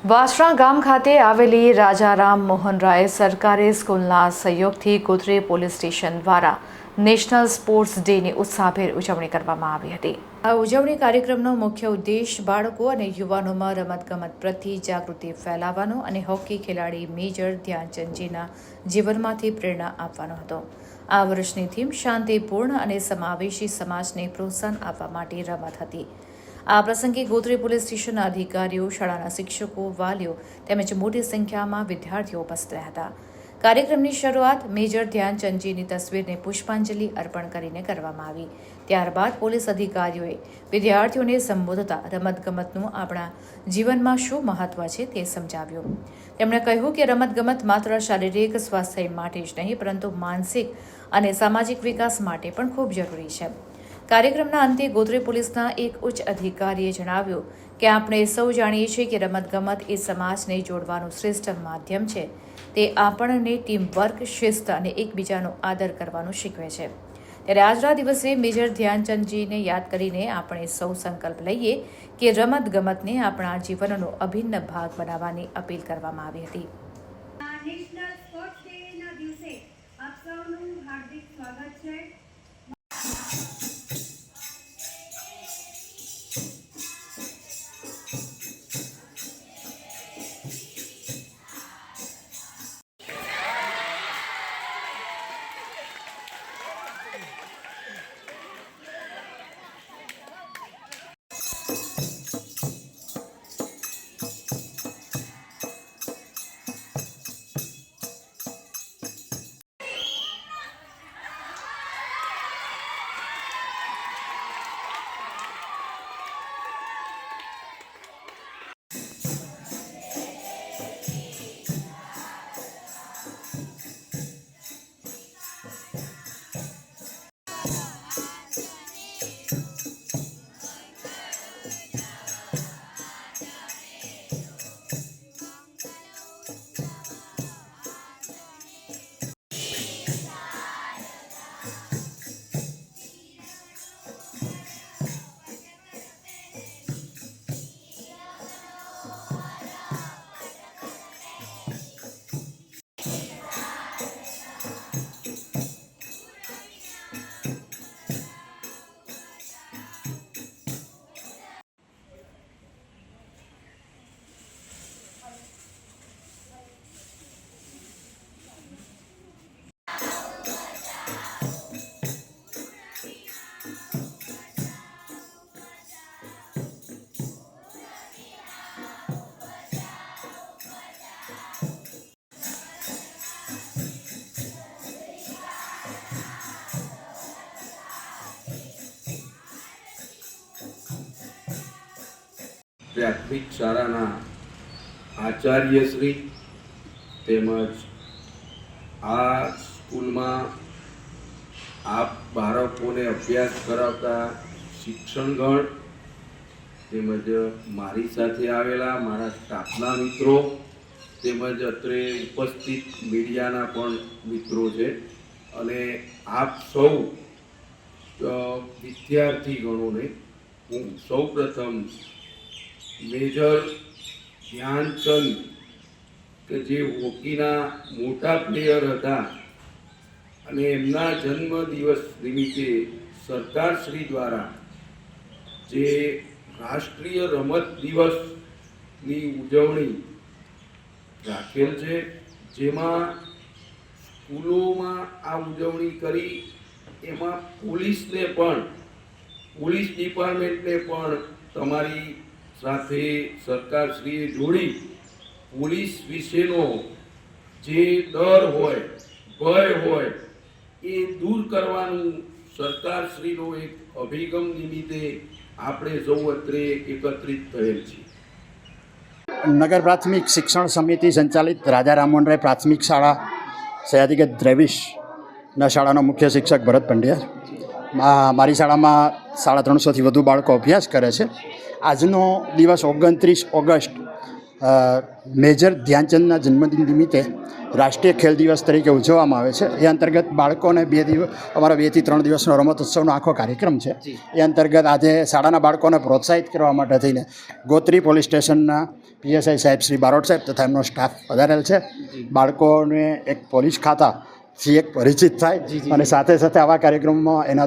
વાસણા ગામ ખાતે આવેલી રાજારામ મોહન રાય સરકારી સ્કૂલના સહયોગથી ગોધરે પોલીસ સ્ટેશન દ્વારા નેશનલ સ્પોર્ટ્સ ડેની ઉત્સાહભેર ઉજવણી કરવામાં આવી હતી. આ ઉજવણી કાર્યક્રમનો મુખ્ય ઉદ્દેશ બાળકો અને યુવાનોમાં રમતગમત પ્રત્યે જાગૃતિ ફેલાવવાનો અને હોકી ખેલાડી મેજર ધ્યાનચંદજીના જીવનમાંથી પ્રેરણા આપવાનો હતો. આ વર્ષની થીમ શાંતિપૂર્ણ અને સમાવેશી સમાજને પ્રોત્સાહન આપવા માટે રમત હતી. આ પ્રસંગે ગોત્રી પોલીસ સ્ટેશનના અધિકારીઓ, શાળાના શિક્ષકો, વાલીઓ તેમજ મોટી સંખ્યામાં વિદ્યાર્થીઓ ઉપસ્થિત રહ્યા હતા. કાર્યક્રમની શરૂઆત મેજર ધ્યાનચંદજીની તસવીરને પુષ્પાંજલિ અર્પણ કરીને કરવામાં આવી. ત્યારબાદ પોલીસ અધિકારીઓએ વિદ્યાર્થીઓને સંબોધતા રમતગમતનું આપણા જીવનમાં શું મહત્વ છે તે સમજાવ્યું. તેમણે કહ્યું કે રમતગમત માત્ર શારીરિક સ્વાસ્થ્ય માટે જ નહીં, પરંતુ માનસિક અને સામાજિક વિકાસ માટે પણ ખૂબ જરૂરી છે. કાર્યક્રમના અંતે ગોત્રી પોલીસના એક ઉચ્ચ અધિકારીએ જણાવ્યું કે આપણે સૌ જાણીએ છીએ કે રમતગમત એ સમાજને જોડવાનું શ્રેષ્ઠ માધ્યમ છે. તે આપણને ટીમ વર્ક શિસ્ત અને એકબીજાનો આદર કરવાનું શીખવે છે. ત્યારે આજના દિવસે મેજર ધ્યાનચંદજીને યાદ કરીને આપણે સૌ સંકલ્પ લઈએ કે રમતગમતને આપણા જીવનનો અભિન્ન ભાગ બનાવવાની અપીલ કરવામાં આવી હતી. નેશનલ સ્પોર્ટ્સ ડેના દિવસે આપ સૌનું હાર્દિક સ્વાગત છે. પ્રાથમિક શાળાના આચાર્યશ્રી તેમજ આ સ્કૂલમાં આપ બાળકોને અભ્યાસ કરાવતા શિક્ષણગણ તેમજ મારી સાથે આવેલા મારા સ્ટાફના મિત્રો તેમજ અત્રે ઉપસ્થિત મીડિયાના પણ મિત્રો છે. અને આપ સૌ વિદ્યાર્થીગણોને હું સૌ પ્રથમ મેજર ધ્યાનચંદ, કે જે હોકીના મોટા પ્લેયર હતા અને એમના જન્મ દિવસ નિમિત્તે સરકારશ્રી દ્વારા જે રાષ્ટ્રીય રમત દિવસની ઉજવણી રાખેલ છે, જેમાં સ્કૂલોમાં આ ઉજવણી કરી, એમાં પોલીસને પણ, પોલીસ ડિપાર્ટમેન્ટને પણ તમારી સાથે સરકારશ્રીએ જોડી પોલીસ વિશેનો જે ડર હોય, ભય હોય, એ દૂર કરવાનું સરકારશ્રીનો એક અભિગમ નિમિત્તે આપણે સૌ અત્રે એકત્રિત થયેલ છીએ. નગર પ્રાથમિક શિક્ષણ સમિતિ સંચાલિત રાજા રામમોહન રાય પ્રાથમિક શાળા સયાદિગત દ્રેવિશના શાળાનો મુખ્ય શિક્ષક ભરત પંડ્યા. મારી શાળામાં સાડા ત્રણસોથી વધુ બાળકો અભ્યાસ કરે છે. આજનો દિવસ ઓગણત્રીસ ઓગસ્ટ મેજર ધ્યાનચંદના જન્મદિન નિમિત્તે રાષ્ટ્રીય ખેલ દિવસ તરીકે ઉજવવામાં આવે છે. એ અંતર્ગત બાળકોને બે દિવસ અમારા બેથી ત્રણ દિવસનો રમત ઉત્સવનો આખો કાર્યક્રમ છે. એ અંતર્ગત આજે શાળાના બાળકોને પ્રોત્સાહિત કરવા માટે થઈને ગોત્રી પોલીસ સ્ટેશનના પીએસઆઈ સાહેબ શ્રી બારોટ સાહેબ તથા એમનો સ્ટાફ વધારેલ છે. બાળકોને એક પોલીસ ખાતા થી એક પરિચિત થાય અને સાથે સાથે આવા કાર્યક્રમમાં એના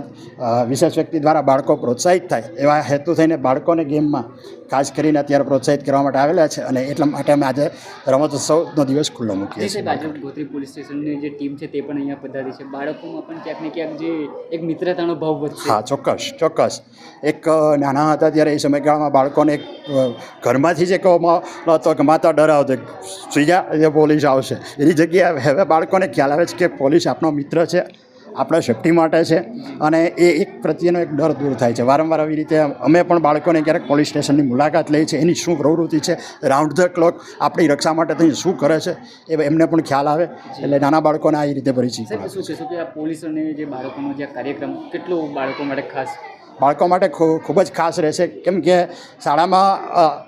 વિશેષ વ્યક્તિ દ્વારા બાળકો પ્રોત્સાહિત થાય. એવા હેતુ થઈને બાળકોને ગેમમાં ખાસ કરીને અત્યારે પ્રોત્સાહિત કરવા માટે આવેલા છે અને એટલા માટે અમે આજે રમતોત્સવનો દિવસ ખુલ્લો મૂકીએ છીએ. ગોત્રી પોલીસ સ્ટેશનની જે ટીમ છે તે પણ અહીંયા પધારી છે. બાળકોમાં પણ ક્યાંક ને ક્યાંક જે એક મિત્રતાનો ભાવ વધશે. હા ચોક્કસ ચોક્કસ. એક નાના હતા ત્યારે એ સમયગાળામાં બાળકોને એક ઘરમાંથી જે કહેવામાં હતો કે માતા ડરાવતો સુઈ જા પોલીસ આવશે. એની જગ્યાએ હવે બાળકોને ખ્યાલ આવે છે કે પોલીસ આપણો મિત્ર છે, આપણા સેફ્ટી માટે છે અને એ એક પ્રત્યેનો એક ડર દૂર થાય છે. વારંવાર આવી રીતે અમે પણ બાળકોને ક્યારેક પોલીસ સ્ટેશનની મુલાકાત લઈએ છીએ એની શું પ્રવૃત્તિ છે, રાઉન્ડ ધ ક્લોક આપણી રક્ષા માટે થઈને શું કરે છે, એ એમને પણ ખ્યાલ આવે એટલે નાના બાળકોને આ રીતે પરિચિત છે? શું કે પોલીસ અને જે બાળકોનો જે કાર્યક્રમ, કેટલો બાળકો માટે ખાસ બાળકો માટે ખૂબ જ ખાસ રહેશે. કેમ કે શાળામાં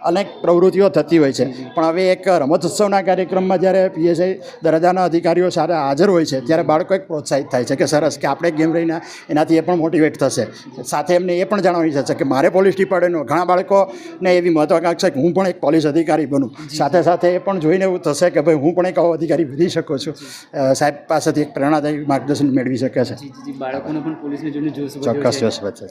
અનેક પ્રવૃત્તિઓ થતી હોય છે. પણ હવે એક રમતોત્સવના કાર્યક્રમમાં જ્યારે પીએસઆઈ દરજાના અધિકારીઓ સાથે હાજર હોય છે ત્યારે બાળકો એક પ્રોત્સાહિત થાય છે કે સરસ કે આપણે ગેમ રહીને એનાથી એ પણ મોટિવેટ થશે. સાથે એમને એ પણ જાણવાની જશે કે મારે પોલીસ ડિપાર્ટમેન્ટમાં ઘણા બાળકોને એવી મહત્વાકાંક્ષા કે હું પણ એક પોલીસ અધિકારી બનું. સાથે સાથે એ પણ જોઈને એવું થશે કે ભાઈ હું પણ એક આવો અધિકારી બની શકું છું. સાહેબ પાસેથી એક પ્રેરણાદાયી માર્ગદર્શન મેળવી શકે છે. બાળકોને પણ પોલીસને જોઈને જોશ ચોક્કસ જોશ છે